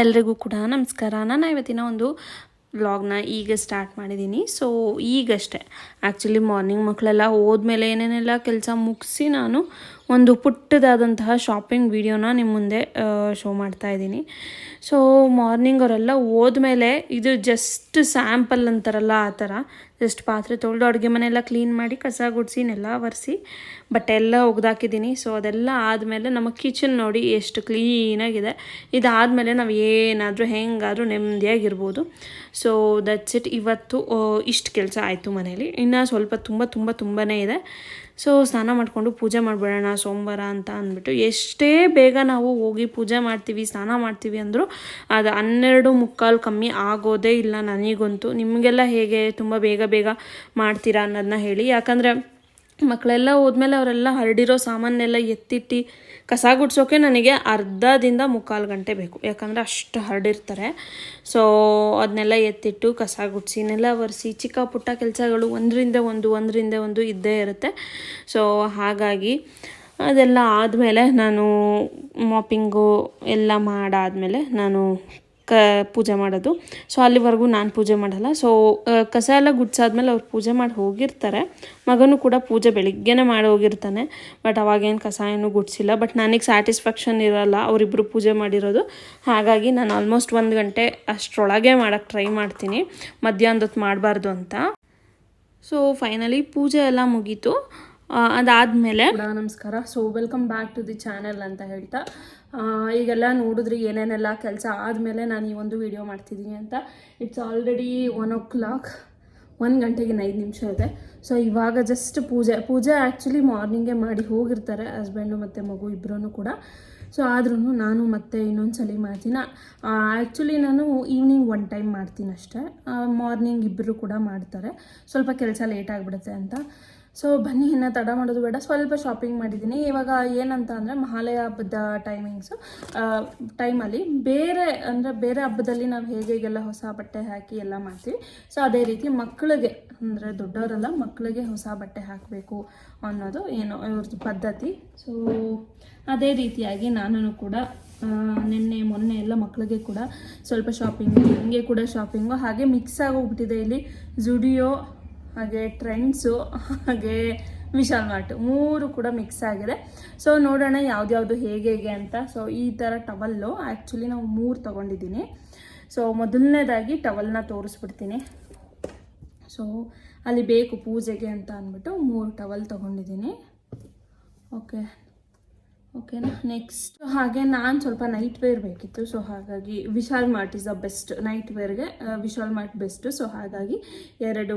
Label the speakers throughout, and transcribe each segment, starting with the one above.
Speaker 1: ಎಲ್ರಿಗೂ ಕೂಡ ನಮಸ್ಕಾರ. ನಾನು ಇವತ್ತಿನ ಒಂದು ವ್ಲಾಗ್ನ ಈಗ ಸ್ಟಾರ್ಟ್ ಮಾಡಿದ್ದೀನಿ ಸೊ ಈಗಷ್ಟೇ. ಆ್ಯಕ್ಚುಲಿ ಮಾರ್ನಿಂಗ್ ಮಕ್ಕಳೆಲ್ಲ ಹೋದ್ಮೇಲೆ ಏನೇನೆಲ್ಲ ಕೆಲಸ ಮುಗಿಸಿ ನಾನು ಒಂದು ಪುಟ್ಟದಾದಂತಹ ಶಾಪಿಂಗ್ ವಿಡಿಯೋನ ನಿಮ್ಮ ಮುಂದೆ ಶೋ ಮಾಡ್ತಾ ಇದ್ದೀನಿ. ಸೊ ಮಾರ್ನಿಂಗ್ ಅವರೆಲ್ಲ ಹೋದ್ಮೇಲೆ ಇದು ಜಸ್ಟ್ ಸ್ಯಾಂಪಲ್ ಅಂತಾರಲ್ಲ ಆ ಥರ ಜಸ್ಟ್ ಪಾತ್ರೆ ತೊಳೆದು ಅಡುಗೆ ಮನೆಯೆಲ್ಲ ಕ್ಲೀನ್ ಮಾಡಿ, ಕಸ ಗುಡಿಸಿ, ನೆಲ ಒರೆಸಿ, ಬಟ್ಟೆ ಎಲ್ಲ ಒಗ್ದಾಕಿದ್ದೀನಿ. ಸೊ ಅದೆಲ್ಲ ಆದಮೇಲೆ ನಮ್ಮ ಕಿಚನ್ ನೋಡಿ ಎಷ್ಟು ಕ್ಲೀನಾಗಿದೆ ಇದಾದಮೇಲೆ ನಾವು ಏನಾದರೂ ಹೆಂಗಾದರೂ ನೆಮ್ಮದಿಯಾಗಿರ್ಬೋದು. ಸೊ ದಟ್ಸ್ ಇಟ್ ಇವತ್ತು ಇಷ್ಟು ಕೆಲಸ ಆಯಿತು ಮನೇಲಿ ಇನ್ನು ಸ್ವಲ್ಪ ತುಂಬ ತುಂಬ ತುಂಬಾ ಇದೆ. ಸೊ ಸ್ನಾನ ಮಾಡಿಕೊಂಡು ಪೂಜೆ ಮಾಡಿಬಿಡೋಣ ಸೋಮವಾರ ಅಂತ ಅಂದ್ಬಿಟ್ಟು ಎಷ್ಟೇ ಬೇಗ ನಾವು ಹೋಗಿ ಪೂಜೆ ಮಾಡ್ತೀವಿ, ಸ್ನಾನ ಮಾಡ್ತೀವಿ ಅಂದರೂ ಅದು ಹನ್ನೆರಡು ಮುಕ್ಕಾಲು ಕಮ್ಮಿ ಆಗೋದೇ ಇಲ್ಲ ನನಗಂತೂ. ನಿಮಗೆಲ್ಲ ಹೇಗೆ ತುಂಬ ಬೇಗ ಬೇಗ ಮಾಡ್ತೀರಾ ಅನ್ನೋದನ್ನ ಹೇಳಿ. ಯಾಕಂದರೆ ಮಕ್ಕಳೆಲ್ಲ ಹೋದ್ಮೇಲೆ ಅವರೆಲ್ಲ ಹರಡಿರೋ ಸಾಮಾನೆಲ್ಲ ಎತ್ತಿಟ್ಟು ಕಸ ಗುಡ್ಸೋಕೆ ನನಗೆ ಅರ್ಧದಿಂದ ಮುಕ್ಕಾಲು ಗಂಟೆ ಬೇಕು. ಯಾಕಂದರೆ ಅಷ್ಟು ಹರಡಿರ್ತಾರೆ. ಸೊ ಅದನ್ನೆಲ್ಲ ಎತ್ತಿಟ್ಟು ಕಸ ಗುಡಿಸಿ, ನೆಲ ಒರೆಸಿ, ಚಿಕ್ಕ ಪುಟ್ಟ ಕೆಲಸಗಳು ಒಂದರಿಂದ ಒಂದು ಒಂದರಿಂದ ಒಂದು ಇದ್ದೇ ಇರುತ್ತೆ. ಸೊ ಹಾಗಾಗಿ ಅದೆಲ್ಲ ಆದಮೇಲೆ ನಾನು ಮಾಪಿಂಗು ಎಲ್ಲ ಮಾಡಾದಮೇಲೆ ನಾನು ಕ, ಪೂಜೆ ಮಾಡೋದು. ಸೊ ಅಲ್ಲಿವರೆಗೂ ನಾನು ಪೂಜೆ ಮಾಡಲ್ಲ. ಸೊ ಕಸ ಎಲ್ಲ ಗುಡ್ಸಾದ್ಮೇಲೆ ಅವ್ರು ಪೂಜೆ ಮಾಡಿ ಹೋಗಿರ್ತಾರೆ. ಮಗನೂ ಕೂಡ ಪೂಜೆ ಬೆಳಿಗ್ಗೆನೇ ಮಾಡಿ ಹೋಗಿರ್ತಾನೆ. ಬಟ್ ಅವಾಗೇನು ಕಸ ಏನು ಗುಡ್ಸಿಲ್ಲ. ಬಟ್ ನನಗೆ ಸ್ಯಾಟಿಸ್ಫ್ಯಾಕ್ಷನ್ ಇರೋಲ್ಲ. ಅವರಿಬ್ಬರು ಪೂಜೆ ಮಾಡಿರೋದು. ಹಾಗಾಗಿ ನಾನು ಆಲ್ಮೋಸ್ಟ್ ಒಂದು ಗಂಟೆ ಅಷ್ಟರೊಳಗೆ ಮಾಡೋಕ್ಕೆ ಟ್ರೈ ಮಾಡ್ತೀನಿ. ಮಧ್ಯಾಹ್ನದೊತ್ತು ಮಾಡಬಾರ್ದು ಅಂತ. ಸೊ ಫೈನಲಿ ಪೂಜೆ ಎಲ್ಲ ಮುಗೀತು. ಅದಾದಮೇಲೆ ನಮಸ್ಕಾರ. So welcome back to the channel ಅಂತ ಹೇಳ್ತಾ ಈಗೆಲ್ಲ ನೋಡಿದ್ರಿ ಏನೇನೆಲ್ಲ ಕೆಲಸ ಆದಮೇಲೆ ನಾನು ಈ ಒಂದು ವಿಡಿಯೋ ಮಾಡ್ತಿದ್ದೀನಿ ಅಂತ. It's already one o'clock ಒಂದು ಗಂಟೆಗೆ ಐದು ನಿಮಿಷ ಇದೆ. ಸೊ ಇವಾಗ ಜಸ್ಟ್ ಪೂಜೆ ಪೂಜೆ ಆ್ಯಕ್ಚುಲಿ ಮಾರ್ನಿಂಗೇ ಮಾಡಿ ಹೋಗಿರ್ತಾರೆ ಹಸ್ಬೆಂಡು ಮತ್ತು ಮಗು ಇಬ್ಬರೂ ಕೂಡ. ಸೊ ಆದ್ರೂ ನಾನು ಮತ್ತೆ ಇನ್ನೊಂದು ಸಲ ಮಾಡ್ತೀನಿ ಆ್ಯಕ್ಚುಲಿ ನಾನು ಈವ್ನಿಂಗ್ ಒನ್ ಟೈಮ್ ಮಾಡ್ತೀನಿ ಅಷ್ಟೇ ಮಾರ್ನಿಂಗ್ ಇಬ್ಬರು ಕೂಡ ಮಾಡ್ತಾರೆ. ಸ್ವಲ್ಪ ಕೆಲಸ ಲೇಟ್ ಆಗಿಬಿಡುತ್ತೆ ಅಂತ. ಸೊ ಬನ್ನಿ, ಇನ್ನು ತಡ ಮಾಡೋದು ಬೇಡ. ಸ್ವಲ್ಪ ಶಾಪಿಂಗ್ ಮಾಡಿದ್ದೀನಿ ಇವಾಗ ಏನಂತ ಅಂದರೆ ಮಹಾಲಯ ಹಬ್ಬದ ಟೈಮಿಂಗ್ಸು ಟೈಮಲ್ಲಿ ಬೇರೆ ಅಂದರೆ ಬೇರೆ ಹಬ್ಬದಲ್ಲಿ ನಾವು ಹೇಗೆ ಹೇಗೆಲ್ಲ ಹೊಸ ಬಟ್ಟೆ ಹಾಕಿ ಎಲ್ಲ ಮಾಡ್ತೀವಿ. ಸೊ ಅದೇ ರೀತಿ ಮಕ್ಕಳಿಗೆ ಅಂದರೆ ದೊಡ್ಡವರೆಲ್ಲ ಮಕ್ಕಳಿಗೆ ಹೊಸ ಬಟ್ಟೆ ಹಾಕಬೇಕು ಅನ್ನೋದು ಏನೋ ಇವ್ರದ್ದು ಪದ್ಧತಿ. ಸೊ ಅದೇ ರೀತಿಯಾಗಿ ನಾನು ಕೂಡ ನಿನ್ನೆ, ಮೊನ್ನೆ ಎಲ್ಲ ಮಕ್ಕಳಿಗೆ ಕೂಡ ಸ್ವಲ್ಪ ಶಾಪಿಂಗು ನನಗೆ ಕೂಡ ಶಾಪಿಂಗು ಹಾಗೆ ಮಿಕ್ಸ್ ಆಗೋಗ್ಬಿಟ್ಟಿದೆ ಇಲ್ಲಿ ಜುಡಿಯೋ ಹಾಗೆ ಟ್ರೆಂಡ್ಸು ಹಾಗೆ ವಿಶಾಲ್ ಮಾರ್ಟ್ ಮೂರು ಕೂಡ ಮಿಕ್ಸ್ ಆಗಿದೆ. ಸೊ ನೋಡೋಣ ಯಾವ್ದ್ಯಾವುದು ಹೇಗೆ ಹೇಗೆ ಅಂತ. ಸೊ ಈ ಥರ ಟವಲ್ಲು ಆ್ಯಕ್ಚುಲಿ ನಾವು ಮೂರು ತೊಗೊಂಡಿದ್ದೀನಿ. ಸೊ ಮೊದಲನೇದಾಗಿ ಟವಲ್ನ ತೋರಿಸ್ಬಿಡ್ತೀನಿ. ಸೊ ಅಲ್ಲಿ ಬೇಕು ಪೂಜೆಗೆ ಅಂತ ಅಂದ್ಬಿಟ್ಟು ಮೂರು ಟವಲ್ ತೊಗೊಂಡಿದ್ದೀನಿ. ಓಕೆ ಓಕೆನಾ? ನೆಕ್ಸ್ಟ್ ಹಾಗೆ ನಾನು ಸ್ವಲ್ಪ ನೈಟ್ ವೇರ್ ಬೇಕಿತ್ತು. ಸೊ ಹಾಗಾಗಿ Vishal Mart is the best night ವೇರ್ಗೆ Vishal mart best so ಹಾಗಾಗಿ ಎರಡು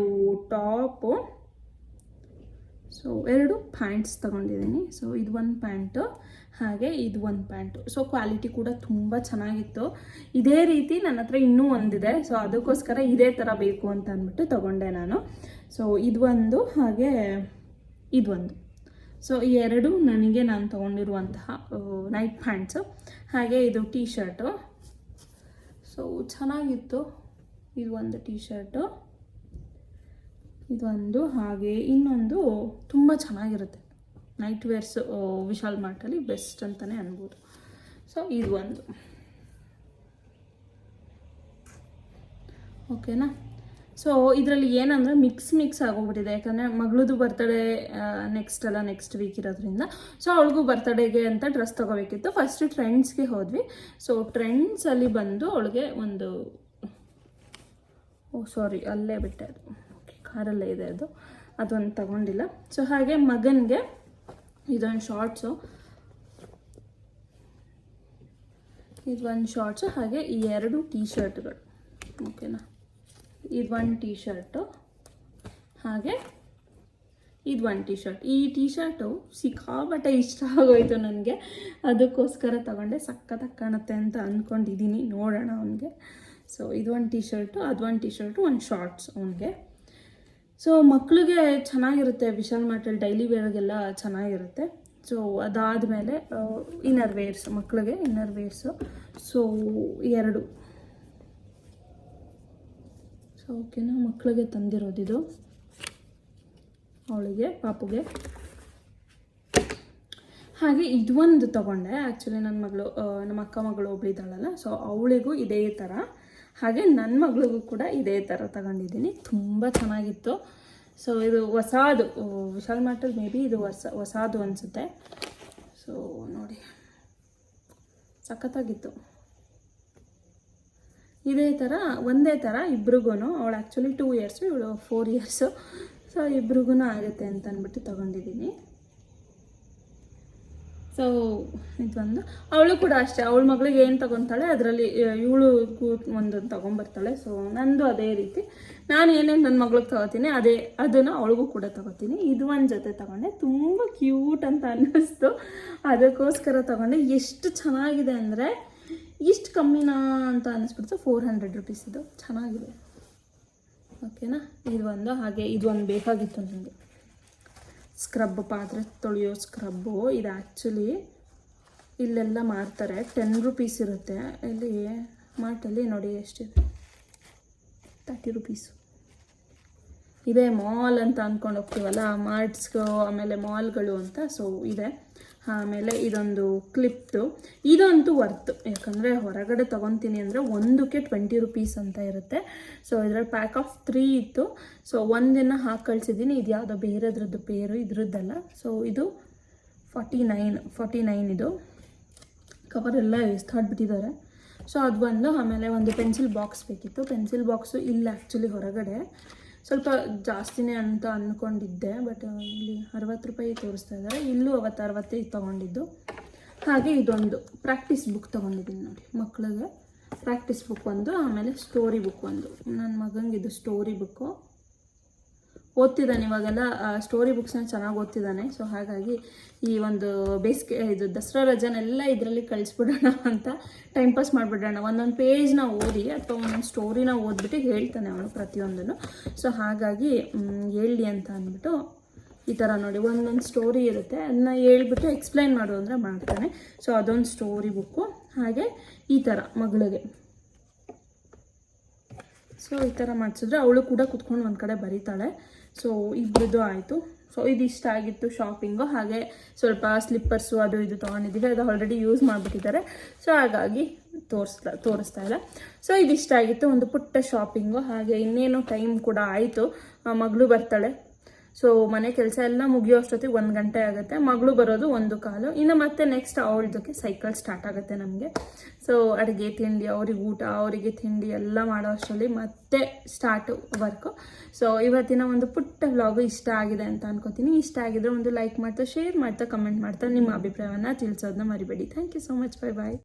Speaker 1: ಟಾಪು. ಸೊ ಎರಡು ಪ್ಯಾಂಟ್ಸ್ ತೊಗೊಂಡಿದ್ದೀನಿ. ಸೊ ಇದು ಒಂದು ಪ್ಯಾಂಟು, ಹಾಗೆ ಇದು ಒಂದು ಪ್ಯಾಂಟು. ಸೊ ಕ್ವಾಲಿಟಿ ಕೂಡ ತುಂಬ ಚೆನ್ನಾಗಿತ್ತು. ಇದೇ ರೀತಿ ನನ್ನ ಹತ್ರ ಇನ್ನೂ ಒಂದಿದೆ. ಸೊ ಅದಕ್ಕೋಸ್ಕರ ಇದೇ ಥರ ಬೇಕು ಅಂತ ಅಂದ್ಬಿಟ್ಟು ತೊಗೊಂಡೆ ನಾನು. ಸೊ ಇದು ಒಂದು, ಹಾಗೆ ಇದೊಂದು ಸೊ ಈ ಎರಡು ನನಗೆ ನಾನು ತೊಗೊಂಡಿರುವಂತಹ ನೈಟ್ ಪ್ಯಾಂಟ್ಸು ಹಾಗೆ ಇದು ಟೀ ಶರ್ಟು ಸೊ ಚೆನ್ನಾಗಿತ್ತು. ಇದು ಒಂದು ಟೀ ಶರ್ಟು ಇದೊಂದು ಹಾಗೆ ಇನ್ನೊಂದು ತುಂಬ ಚೆನ್ನಾಗಿರುತ್ತೆ. ನೈಟ್ ವೇರ್ಸ್ ವಿಶಾಲ್ ಮಾರ್ಟಲ್ಲಿ ಬೆಸ್ಟ್ ಅಂತಲೇ ಅನ್ಬೋದು. ಸೊ ಇದು ಒಂದು. ಓಕೆನಾ ಸೊ ಇದರಲ್ಲಿ ಏನಂದರೆ ಮಿಕ್ಸ್ ಮಿಕ್ಸ್ ಆಗೋಗ್ಬಿಟ್ಟಿದೆ. ಯಾಕಂದರೆ ಮಗಳದು ಬರ್ತಡೇ ನೆಕ್ಸ್ಟ್ ಅಲ್ಲ ನೆಕ್ಸ್ಟ್ ವೀಕ್ ಇರೋದ್ರಿಂದ. ಸೊ ಅವಳಿಗೂ ಬರ್ತಡೇಗೆ ಅಂತ ಡ್ರೆಸ್ ತೊಗೋಬೇಕಿತ್ತು. ಫಸ್ಟ್ ಟ್ರೆಂಡ್ಸ್ಗೆ ಹೋದ್ವಿ. ಸೊ ಟ್ರೆಂಡ್ಸಲ್ಲಿ ಬಂದು ಅವಳಿಗೆ ಒಂದು, ಓ ಸಾರಿ ಅಲ್ಲೇ ಬಿಟ್ಟೆ ಅದು. ಕಾರಲ್ಲೇ ಇದೆ ಅದು. ಅದೊಂದು ತಗೊಂಡಿಲ್ಲ. ಸೊ ಹಾಗೆ ಮಗನಿಗೆ ಇದೊಂದು ಶಾರ್ಟ್ಸು ಇದೊಂದು ಶಾರ್ಟ್ಸು ಹಾಗೆ ಈ ಎರಡು ಟೀ ಶರ್ಟ್ಗಳು ಓಕೆನಾ ಇದು ಒಂದು ಟೀ ಶರ್ಟು ಹಾಗೆ ಇದು ಒಂದು ಟೀ ಶರ್ಟ್ ಈ ಟೀ ಶರ್ಟು ಸಿಕ್ಕಾಬಟ್ಟೆ ಇಷ್ಟ ಆಗೋಯ್ತು ನನಗೆ. ಅದಕ್ಕೋಸ್ಕರ ತಗೊಂಡೆ. ಸಖತ್ತಾಗಿ ಕಾಣುತ್ತೆ ಅಂತ ಅಂದ್ಕೊಂಡಿದ್ದೀನಿ ನೋಡೋಣ ಅವನಿಗೆ. ಸೊ ಇದು ಒಂದು ಟೀ ಶರ್ಟು ಅದು ಒಂದು ಟೀ ಶರ್ಟು ಒಂದು ಶಾರ್ಟ್ಸ್ ಅವನಿಗೆ. ಸೊ ಮಕ್ಕಳಿಗೆ ಚೆನ್ನಾಗಿರುತ್ತೆ. ವಿಶಾಲ್ ಮಾರ್ಟಲ್ಲಿ ಡೈಲಿ ವೇರ್ಗೆಲ್ಲ ಚೆನ್ನಾಗಿರುತ್ತೆ. ಸೊ ಅದಾದಮೇಲೆ ಇನ್ನರ್ ವೇರ್ಸ್ ಮಕ್ಕಳಿಗೆ ಇನ್ನರ್ ವೇರ್ಸು ಸೊ ಎರಡು. ಓಕೆನಾ? ಮಕ್ಕಳಿಗೆ ತಂದಿರೋದಿದು. ಅವಳಿಗೆ, ಪಾಪುಗೆ. ಹಾಗೆ ಇದು ಒಂದು ತೊಗೊಂಡೆ. ಆ್ಯಕ್ಚುಲಿ ನನ್ನ ಮಗಳು ನಮ್ಮ ಅಕ್ಕ ಮಗಳು ಒಬ್ಳಿದ್ದಾಳಲ್ಲ ಸೊ ಅವಳಿಗೂ ಇದೇ ಥರ ಹಾಗೆ ನನ್ನ ಮಗಳಿಗೂ ಕೂಡ ಇದೇ ಥರ ತಗೊಂಡಿದ್ದೀನಿ. ತುಂಬ ಚೆನ್ನಾಗಿತ್ತು. ಸೊ ಇದು ಹೊಸಾದು ವಿಶಾಲ್ ಮಾರ್ಟಲ್ಲಿ ಮೇ ಬಿ ಇದು ಹೊಸ, ಹೊಸಾದು ಅನಿಸುತ್ತೆ. ಸೊ ನೋಡಿ. ಸಖತ್ತಾಗಿತ್ತು. ಇದೇ ಥರ ಒಂದೇ ಥರ ಇಬ್ರಿಗೂ ಅವಳು ಆ್ಯಕ್ಚುಲಿ ಟೂ ಇಯರ್ಸು ಇವಳು ಫೋರ್ ಇಯರ್ಸು ಸೊ ಇಬ್ರಿಗೂ ಆಗುತ್ತೆ ಅಂತ ಅಂದ್ಬಿಟ್ಟು ತೊಗೊಂಡಿದ್ದೀನಿ ಸೊ ಇದೊಂದು ಅವಳು ಕೂಡ ಅಷ್ಟೇ, ಅವಳ ಮಗಳಿಗೆ ಏನು ತೊಗೊತಾಳೆ, ಅದರಲ್ಲಿ ಇವಳು ಒಂದು ತೊಗೊಂಬರ್ತಾಳೆ. ಸೊ ನಂದು ಅದೇ ರೀತಿ. ನಾನು ಏನೇನು ನನ್ನ ಮಗಳಿಗೆ ತೊಗೋತೀನಿ, ಅದೇ, ಅದನ್ನು ಅವಳಿಗೂ ಕೂಡ ತೊಗೋತೀನಿ. ಇದು ಒಂದು ಜೊತೆ ತಗೊಂಡೆ. ತುಂಬ ಕ್ಯೂಟ್ ಅಂತ ಅನ್ನಿಸ್ತು. ಅದಕ್ಕೋಸ್ಕರ ತಗೊಂಡೆ. ಎಷ್ಟು ಚೆನ್ನಾಗಿದೆ ಅಂದರೆ ಇಷ್ಟು ಕಮ್ಮಿನಾ ಅಂತ ಅನ್ನಿಸ್ಬಿಡ್ತು ಫೋರ್ ಹಂಡ್ರೆಡ್ ರುಪೀಸ್ ಇದು. ಚೆನ್ನಾಗಿದೆ. ಓಕೆನಾ ಇದು ಒಂದು, ಹಾಗೆ ಇದು ಒಂದು ಬೇಕಾಗಿತ್ತು ನನಗೆ. ಸ್ಕ್ರಬ್ ಪಾತ್ರೆ ತೊಳೆಯೋ ಸ್ಕ್ರಬ್ಬು ಇದು ಆ್ಯಕ್ಚುಲಿ ಇಲ್ಲೆಲ್ಲ ಮಾರ್ತಾರೆ ಟೆನ್ ರುಪೀಸ್ ಇರುತ್ತೆ. ಇಲ್ಲಿ ಮಾರ್ಟಲ್ಲಿ ನೋಡಿ ಎಷ್ಟಿದೆ ತರ್ಟಿ ರುಪೀಸು ಇದೇ ಮಾಲ್ ಅಂತ ಅಂದ್ಕೊಂಡು ಹೋಗ್ತೀವಲ್ಲ? ಮಾರ್ಟ್ಸ್ಗೂ ಆಮೇಲೆ ಮಾಲ್ಗಳು ಅಂತ. ಸೊ ಇದೆ. ಆಮೇಲೆ ಇದೊಂದು ಕ್ಲಿಪ್ತು ಇದಂತೂ ವರ್ತ್ ಯಾಕಂದರೆ ಹೊರಗಡೆ ತೊಗೊತೀನಿ ಅಂದರೆ ಒಂದಕ್ಕೆ ಟ್ವೆಂಟಿ ರುಪೀಸ್ ಅಂತ ಇರುತ್ತೆ. ಸೊ ಇದರಲ್ಲಿ ಪ್ಯಾಕ್ ಆಫ್ ತ್ರೀ ಇತ್ತು. ಸೊ ಒಂದಿನ ಹಾಕಿ ಕಳಿಸಿದ್ದೀನಿ. ಇದು ಯಾವುದೋ ಬೇರೆದ್ರದ್ದು ಪೇರು, ಇದ್ರದ್ದಲ್ಲ. ಸೊ ಇದು ಫಾರ್ಟಿ ನೈನ್ ಫಾರ್ಟಿ ನೈನ್ ಇದು. ಕವರ್ ಎಲ್ಲ ಎಸ್ತಾಡ್ಬಿಟ್ಟಿದ್ದಾರೆ ಸೊ ಅದು ಬಂದು ಆಮೇಲೆ ಒಂದು ಪೆನ್ಸಿಲ್ ಬಾಕ್ಸ್ ಬೇಕಿತ್ತು. ಪೆನ್ಸಿಲ್ ಬಾಕ್ಸು ಇಲ್ಲ ಆ್ಯಕ್ಚುಲಿ ಹೊರಗಡೆ. ಸ್ವಲ್ಪ ಜಾಸ್ತಿನೇ ಅಂತ ಅಂದ್ಕೊಂಡಿದ್ದೆ ಬಟ್ ಇಲ್ಲಿ ಅರವತ್ತು ರೂಪಾಯಿ ತೋರಿಸ್ತಾ ಇದ್ದಾರೆ. ಇಲ್ಲೂ ಅವತ್ತು ಅರವತ್ತೈದು ತೊಗೊಂಡಿದ್ದು. ಹಾಗೆ ಇದೊಂದು ಪ್ರಾಕ್ಟೀಸ್ ಬುಕ್ ತೊಗೊಂಡಿದ್ದೀನಿ ನೋಡಿ ಮಕ್ಕಳಿಗೆ. ಪ್ರಾಕ್ಟೀಸ್ ಬುಕ್ ಒಂದು, ಆಮೇಲೆ ಸ್ಟೋರಿ ಬುಕ್ ಒಂದು. ನನ್ನ ಮಗಂಗೆ ಇದು ಸ್ಟೋರಿ ಬುಕ್ಕು ಓದ್ತಿದ್ದಾನೆ ಇವಾಗೆಲ್ಲ ಸ್ಟೋರಿ ಬುಕ್ಸ್ನ ಚೆನ್ನಾಗಿ ಓದ್ತಿದ್ದಾನೆ. ಸೊ ಹಾಗಾಗಿ ಈ ಒಂದು ಬೇಸಿಗೆ, ಇದು ದಸರಾ ರಜನೆಲ್ಲ ಇದರಲ್ಲಿ ಕಳಿಸ್ಬಿಡೋಣ ಅಂತ ಟೈಮ್ ಪಾಸ್ ಮಾಡಿಬಿಡೋಣ. ಒಂದೊಂದು ಪೇಜ್ನ ಓದಿ ಅಥವಾ ಒಂದೊಂದು ಸ್ಟೋರಿನ ಓದ್ಬಿಟ್ಟು ಹೇಳ್ತಾನೆ ಅವನು ಪ್ರತಿಯೊಂದನ್ನು. ಸೊ ಹಾಗಾಗಿ ಹೇಳಿ ಅಂತ ಅಂದ್ಬಿಟ್ಟು ಈ ಥರ ನೋಡಿ, ಒಂದೊಂದು ಸ್ಟೋರಿ ಇರುತ್ತೆ. ಅದನ್ನ ಹೇಳ್ಬಿಟ್ಟು ಎಕ್ಸ್ಪ್ಲೈನ್ ಮಾಡು ಅಂದರೆ ಮಾಡ್ತಾನೆ. ಸೊ ಅದೊಂದು ಸ್ಟೋರಿ ಬುಕ್ಕು ಹಾಗೆ ಈ ಥರ ಮಗಳಿಗೆ. ಸೊ ಈ ಥರ ಮಾಡಿಸಿದ್ರೆ ಅವಳು ಕೂಡ ಕುತ್ಕೊಂಡು ಒಂದು ಕಡೆ ಬರೀತಾಳೆ. ಸೊ ಇಬ್ಬರದ್ದು ಆಯಿತು. ಸೊ ಇದು ಇಷ್ಟ ಆಗಿತ್ತು ಶಾಪಿಂಗು ಹಾಗೆ ಸ್ವಲ್ಪ ಸ್ಲಿಪ್ಪರ್ಸು ಅದು ಇದು ತೊಗೊಂಡಿದ್ದೀವಿ. ಅದು ಆಲ್ರೆಡಿ ಯೂಸ್ ಮಾಡಿಬಿಟ್ಟಿದ್ದಾರೆ. ಸೊ ಹಾಗಾಗಿ ತೋರಿಸ್ತಾ ತೋರಿಸ್ತಾ ಇಲ್ಲ. ಸೊ ಇದು ಇಷ್ಟ ಆಗಿತ್ತು. ಒಂದು ಪುಟ್ಟ ಶಾಪಿಂಗು ಹಾಗೆ ಇನ್ನೇನು ಟೈಮ್ ಕೂಡ ಆಯಿತು. ಮಗಳು ಬರ್ತಾಳೆ. ಸೊ ಮನೆ ಕೆಲಸ ಎಲ್ಲ ಮುಗಿಯೋ ಅಷ್ಟೊತ್ತಿಗೆ ಒಂದು ಗಂಟೆ ಆಗುತ್ತೆ. ಮಗಳು ಬರೋದು ಒಂದು ಕಾಲು. ಇನ್ನು ಮತ್ತೆ ನೆಕ್ಸ್ಟ್ ಅವಳದಕ್ಕೆ ಸೈಕಲ್ ಸ್ಟಾರ್ಟ್ ಆಗುತ್ತೆ ನಮಗೆ. ಸೊ ಅಡುಗೆ, ತಿಂಡಿ, ಅವ್ರಿಗೆ ಊಟ, ಅವರಿಗೆ ತಿಂಡಿ ಎಲ್ಲ ಮಾಡೋ ಅಷ್ಟರಲ್ಲಿ ಮತ್ತೆ ಸ್ಟಾರ್ಟ್ ವರ್ಕು ಸೊ ಇವತ್ತಿನ ಒಂದು ಪುಟ್ಟ ವ್ಲಾಗು ಇಷ್ಟ ಆಗಿದೆ ಅಂತ ಅನ್ಕೋತೀನಿ. ಇಷ್ಟ ಆಗಿದ್ರೆ ಒಂದು ಲೈಕ್ ಮಾಡ್ತಾ ಶೇರ್ ಮಾಡ್ತಾ ಕಮೆಂಟ್ ಮಾಡ್ತಾ. ನಿಮ್ಮ ಅಭಿಪ್ರಾಯವನ್ನು ತಿಳಿಸೋದನ್ನ ಮರಿಬೇಡಿ. Thank you so much bye bye